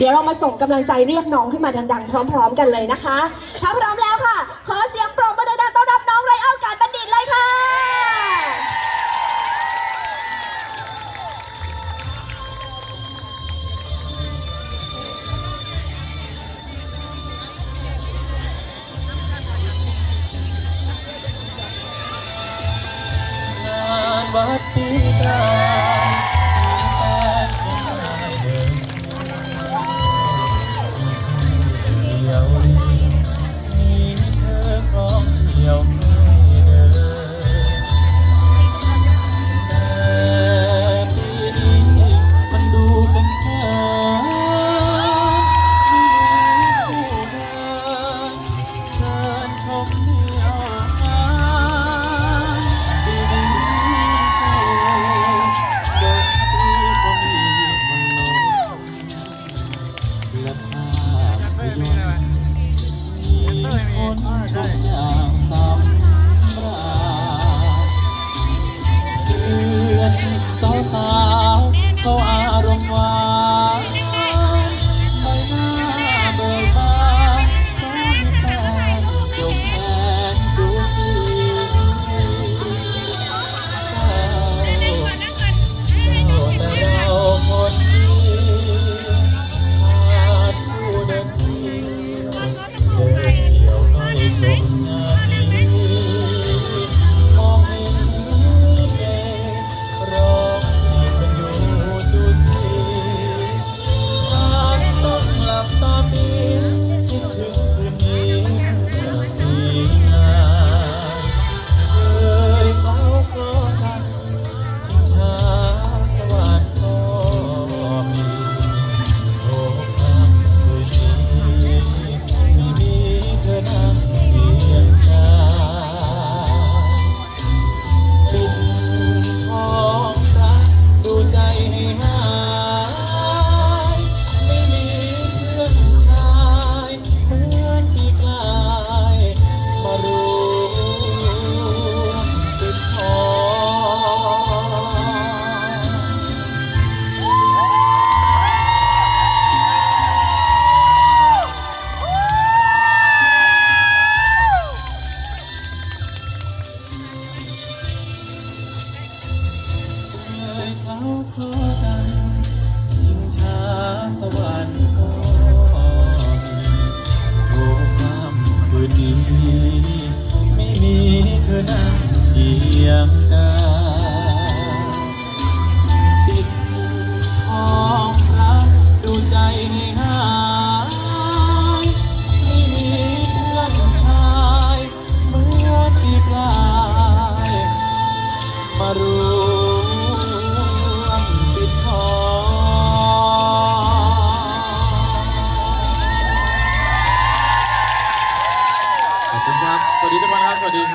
เดี๋ยวเรามาส่งกำลังใจเรียกน้องขึ้นมาดังๆ พร้อม ๆ กันเลยนะคะ ถ้าพร้อมแล้วค่ะ ขอเสียงปรบมือดังๆต้อนรับน้องไรอัลการบัณฑิตเลยค่ะ งานวัดปีกลา อนสาวสาว เขาขอกันชิงช้าสวรรค์ก็มีโอ้ความคืนนี้ไม่มีเธอนั่งเคียงกายติดห้องรักดูใจให้หายไม่มีเพื่อนชายเหมื่อนปีปลายมาร ดีครับ